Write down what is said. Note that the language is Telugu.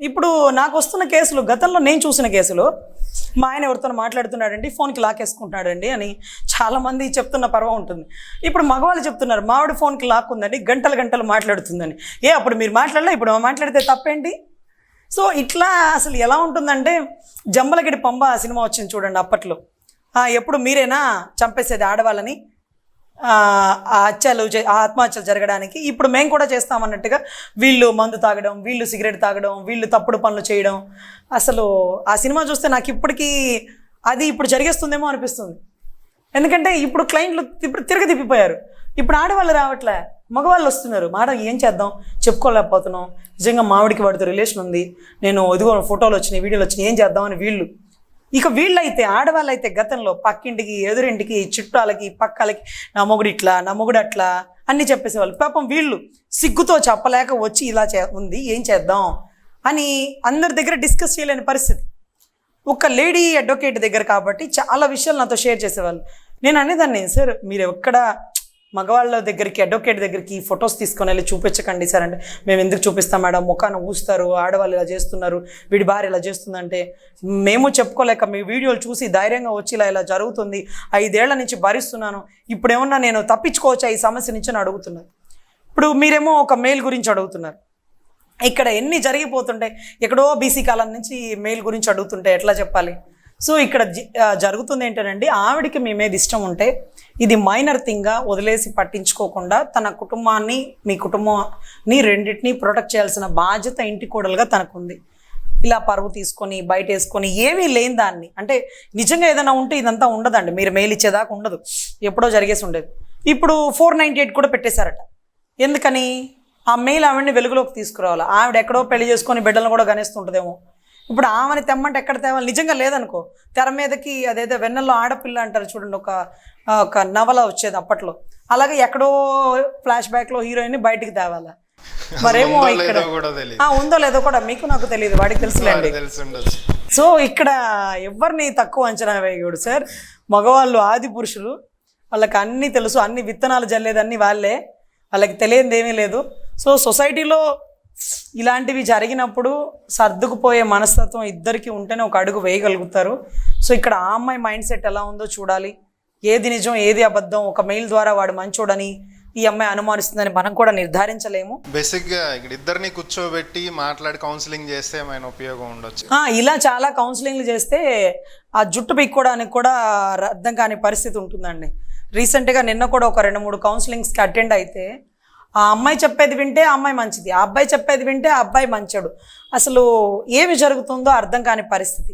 ఇప్పుడు నాకు వస్తున్న కేసులు గతంలో నేను చూసిన కేసులు మా ఆయన ఎవరితో మాట్లాడుతున్నాడండి ఫోన్కి లాకేసుకుంటున్నాడండి అని చాలామంది చెప్తున్న పర్వం ఉంటుంది. ఇప్పుడు మగవాళ్ళు చెప్తున్నారు మావిడ ఫోన్కి లాక్కుందండి గంటలు గంటలు మాట్లాడుతుందని. ఏ అప్పుడు మీరు మాట్లాడలే ఇప్పుడు మాట్లాడితే తప్పేంటి? సో ఇట్లా అసలు ఎలా ఉంటుందంటే జంబలగిడి పంబ సినిమా వచ్చింది చూడండి అప్పట్లో. ఎప్పుడు మీరేనా చంపేసేది ఆడవాళ్ళని? హత్యలు ఆ ఆత్మహత్యలు జరగడానికి ఇప్పుడు మేము కూడా చేస్తామన్నట్టుగా వీళ్ళు మందు తాగడం వీళ్ళు సిగరెట్ తాగడం వీళ్ళు తప్పుడు పనులు చేయడం. అసలు ఆ సినిమా చూస్తే నాకు ఇప్పటికీ అది ఇప్పుడు జరిగేస్తుందేమో అనిపిస్తుంది. ఎందుకంటే ఇప్పుడు క్లయింట్లు ఇప్పుడు తిరగ తిప్పిపోయారు ఇప్పుడు ఆడవాళ్ళు రావట్లే. మగవాళ్ళు వస్తున్నారు. మేడం ఏం చేద్దాం? చెప్పుకోలేకపోతున్నాం. నిజంగా మామిడికి వాడితో రిలేషన్ ఉంది. నేను ఇదిగో ఫోటోలు వచ్చినాయి వీడియోలు వచ్చినాయి. ఏం చేద్దామని వీళ్ళు ఇక వీళ్ళైతే ఆడవాళ్ళైతే గతంలో పక్కింటికి ఎదురింటికి చుట్టాలకి పక్కలకి నా మొగుడు ఇట్లా నా మొగుడు అట్లా అన్నీ చెప్పేసేవాళ్ళు. పాపం వీళ్ళు సిగ్గుతో చెప్పలేక వచ్చి ఇలా చే ఉంది ఏం చేద్దాం అని అందరి దగ్గర డిస్కస్ చేయలేని పరిస్థితి. ఒక లేడీ అడ్వకేట్ దగ్గర కాబట్టి చాలా విషయాలు నాతో షేర్ చేసేవాళ్ళు. నేను అనేదాన్ని సార్ మీరు ఎక్కడ మగవాళ్ళ దగ్గరికి అడ్వకేట్ దగ్గరికి ఫొటోస్ తీసుకొని వెళ్ళి చూపించకండి సార్ అంటే మేము ఎందుకు చూపిస్తాం మేడం? ముఖాన్ని ఊస్తారు ఆడవాళ్ళు ఇలా చేస్తున్నారు వీడి భార్య ఇలా చేస్తుందంటే మేము చెప్పుకోలేక మీ వీడియోలు చూసి ధైర్యంగా వచ్చి ఇలా ఇలా జరుగుతుంది. ఐదేళ్ళ నుంచి భరిస్తున్నాను. ఇప్పుడేమన్నా నేను తప్పించుకోవచ్చా? ఈ సమస్య నుంచి అని అడుగుతున్నాను ఇప్పుడు మీరేమో ఒక మెయిల్ గురించి అడుగుతున్నారు. ఇక్కడ ఎన్ని జరిగిపోతుంటాయి ఎక్కడో బీసీ కాలం నుంచి మెయిల్ గురించి అడుగుతుంటే ఎట్లా చెప్పాలి? సో ఇక్కడ జ- జరుగుతుంది ఏంటంటే ఆవిడికి మీ మీద ఇష్టం ఉంటే ఇది మైనర్ థింగ్గా వదిలేసి పట్టించుకోకుండా తన కుటుంబాన్ని మీ కుటుంబాన్ని రెండింటిని ప్రొటెక్ట్ చేయాల్సిన బాధ్యత ఇంటి కోడలుగా తనకుంది. ఇలా పరువు తీసుకొని బయట వేసుకొని ఏమీ లేని దాన్ని. అంటే నిజంగా ఏదైనా ఉంటే ఇదంతా ఉండదండి మీరు మెయిల్ ఇచ్చేదాకా ఉండదు. ఎప్పుడో జరిగేసి ఉండేది. ఇప్పుడు ఫోర్ నైంటీ ఎయిట్ కూడా పెట్టేశారట. ఎందుకని? ఆ మెయిల్ ఆవిడని వెలుగులోకి తీసుకురావాలి? ఆవిడ ఎక్కడో పెళ్ళి చేసుకొని బిడ్డలను కూడా గణిస్తుంటుందేమో ఇప్పుడు ఆమెని తెమ్మంటే ఎక్కడ తేవాలి? నిజంగా లేదనుకో. తెర మీదకి అదేదో వెన్నెల్లో ఆడపిల్ల అంటారు చూడండి ఒక ఒక నవల వచ్చేది అప్పట్లో. అలాగే ఎక్కడో ఫ్లాష్ బ్యాక్లో హీరోయిన్ బయటికి తేవాలి? మరేమో ఇక్కడ. తెలియదు ఉందో లేదో కూడా మీకు నాకు తెలియదు వాడికి తెలుసులేండి. సో ఇక్కడ ఎవరిని తక్కువ అంచనా వేయకూడదు సార్. మగవాళ్ళు ఆది పురుషులు వాళ్ళకి అన్నీ తెలుసు అన్ని విత్తనాలు జల్లేదన్నీ వాళ్ళే. వాళ్ళకి తెలియనిది ఏమీ లేదు. సో సొసైటీలో ఇలాంటివి జరిగినప్పుడు సర్దుకుపోయే మనస్తత్వం ఇద్దరికి ఉంటేనే ఒక అడుగు వేయగలుగుతారు. సో ఇక్కడ ఆ అమ్మాయి మైండ్ సెట్ ఎలా ఉందో చూడాలి. ఏది నిజం ఏది అబద్ధం ఒక మెయిల్ ద్వారా వాడు మంచోడని ఈ అమ్మాయి అనుమానిస్తుందని మనం కూడా నిర్ధారించలేము. బేసిక్గా ఇక్కడ ఇద్దరిని కూర్చోబెట్టి మాట్లాడి కౌన్సిలింగ్ చేస్తే ఏమైనా ఉపయోగం ఉండొచ్చు? ఇలా చాలా కౌన్సిలింగ్లు చేస్తే ఆ జుట్టు పీక్కోవడానికి కూడా అర్థం కాని పరిస్థితి ఉంటుందండి. రీసెంట్గా నిన్న కూడా ఒక రెండు మూడు కౌన్సిలింగ్స్కి అటెండ్ అయితే ఆ అమ్మాయి చెప్పేది వింటే ఆ అమ్మాయి మంచిది ఆ అబ్బాయి చెప్పేది వింటే ఆ అబ్బాయి మంచోడు. అసలు ఏమి జరుగుతుందో అర్థం కాని పరిస్థితి.